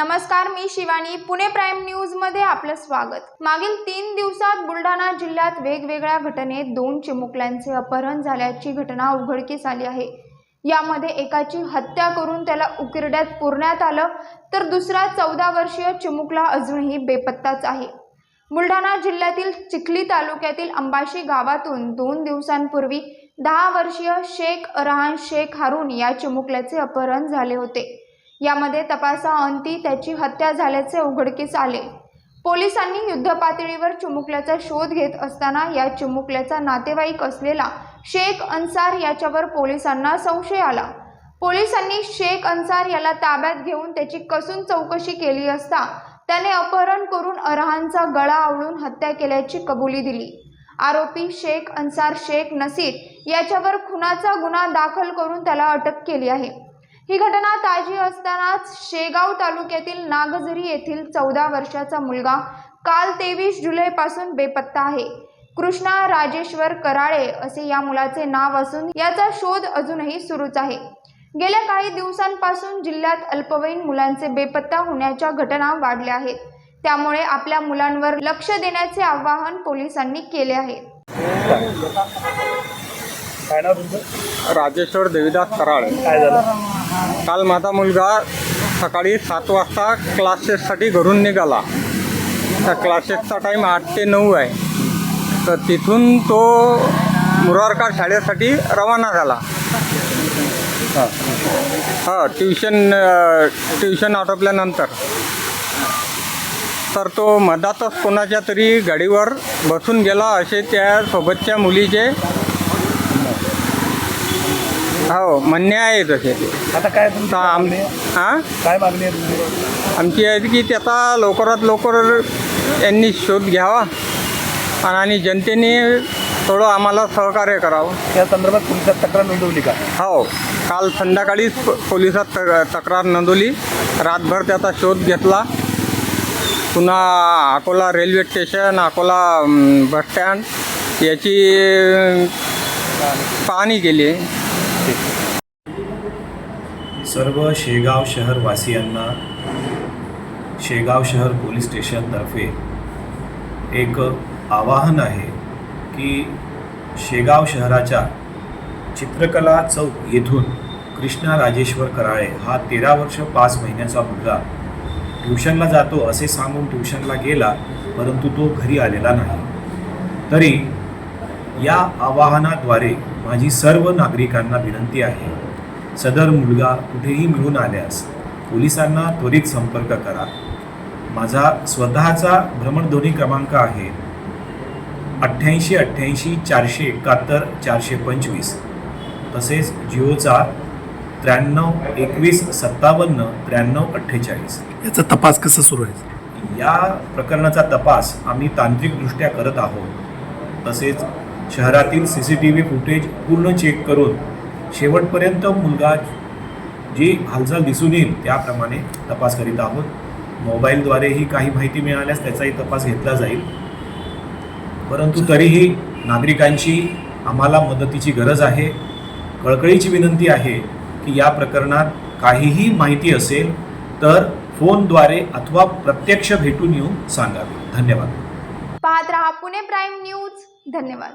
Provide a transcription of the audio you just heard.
नमस्कार मी शिवानी. पुणे प्राईम न्यूजमध्ये आपलं स्वागत. मागील तीन दिवसात बुलढाणा जिल्ह्यात वेगवेगळ्या घटनेत दोन चिमुकल्यांचे अपहरण झाल्याची घटना उघडकीस आली आहे. यामध्ये एकाची हत्या करून त्याला उकिरड्यात पुरण्यात आलं तर दुसरा चौदा वर्षीय चिमुकला अजूनही बेपत्ताच आहे. बुलढाणा जिल्ह्यातील चिखली तालुक्यातील अंबाशी गावातून दोन दिवसांपूर्वी दहा वर्षीय शेख अरहान शेख हारून या चिमुकल्याचे अपहरण झाले होते. यामध्ये तपासाअंती त्याची हत्या झाल्याचे उघडकीस आले. पोलिसांनी युद्धपातळीवर चिमुकल्याचा शोध घेत असताना या चिमुकल्याचा नातेवाईक असलेला शेख अन्सार याच्यावर पोलिसांना संशय आला. पोलिसांनी शेख अन्सार याला ताब्यात घेऊन त्याची कसून चौकशी केली असता त्याने अपहरण करून अरहानचा गळा आवळून हत्या केल्याची कबुली दिली. आरोपी शेख अन्सार शेख नसीर याच्यावर खुनाचा गुन्हा दाखल करून त्याला अटक केली आहे. ही घटना ताजी असतानाच शेगाव तालुक्यातील नागझरी येथील चौदा वर्षाचा मुलगा काल तेवीस जुलैपासून बेपत्ता आहे. कृष्णा राजेश्वर कराळे असे या मुलाचे नाव असून याचा शोध अजूनही सुरूच आहे. गेल्या काही दिवसांपासून जिल्ह्यात अल्पवयीन मुलांचे बेपत्ता होण्याच्या घटना वाढल्या आहेत. त्यामुळे आपल्या मुलांवर लक्ष देण्याचे आवाहन पोलिसांनी केले आहे. राजेश्वर देवीदास कराळ. काय झालं? काल माझा मुलगा सकाळी सात वाजता क्लासेससाठी घरून निघाला. तर क्लासेसचा टाईम आठ ते नऊ आहे. तर तिथून तो मुरारका शाळेसाठी रवाना झाला. हां हां ट्युशन ट्युशन आटोपल्यानंतर. तर तो मधातच कोणाच्या तरी गाडीवर बसून गेला. असे त्या सोबतच्या मुलीचे हो म्हणणे आहे तसे. आता काय तुमची तर आम मागणी आहे? हां? काय मागणी आहे तुमची? आमची आहे की त्याचा लवकरात लवकर यांनी शोध घ्यावा आणि जनतेने थोडं आम्हाला सहकार्य करावं. या संदर्भात पोलिसात तक्रार नोंदवली का? हो काल संध्याकाळीच प- पोलिसात तक तक्रार नोंदवली. रातभर त्याचा शोध घेतला. पुन्हा Akola railway station Akola bus stand याची अं, पाहणी केली. सर्व शेगाव शहरवासियांना शेगाव शहर पोलीस स्टेशनतर्फे एक आवाहन आहे की शेगाव शहराच्या चित्रकला चौक येथून कृष्णा राजेश्वर कराळे हा तेरा वर्ष पाच महिन्याचा मुलगा ट्युशनला जातो असे सांगून ट्युशनला गेला परंतु तो घरी आलेला नाही. तरी या आवाहनाद्वारे माझी सर्व नागरिकांना विनंती आहे सदर मुलगा कुठेही मिळून आल्यास पोलिसांना त्वरित संपर्क करा. माझा स्वतःचा भ्रमणध्वनी क्रमांक आहे अठ्ठ्याऐंशी अठ्ठ्याऐंशी चारशे एकाहत्तर चारशे पंचवीस. तसेच जिओचा त्र्याण्णव एकवीस सत्तावन्न त्र्याण्णव अठ्ठेचाळीस. याचा तपास कसा सुरू आहे? या प्रकरणाचा तपास आम्ही तांत्रिकदृष्ट्या करत आहोत. तसेच शहरातील C C T V footage पूर्ण चेक करून शेवटपर्यंत मुलगा जी हालचाल दिसून येईल त्याप्रमाणे तपास करीत आहोत. मोबाईलद्वारेही काही माहिती मिळाल्यास त्याचाही तपास घेतला जाईल. परंतु तरीही नागरिकांची आम्हाला मदतीची गरज आहे. कळकळीची विनंती आहे की या प्रकरणात काहीही माहिती असेल तर फोनद्वारे अथवा प्रत्यक्ष भेटून येऊन सांगावे. धन्यवाद. पाहत राहा पुणे प्राईम न्यूज. धन्यवाद.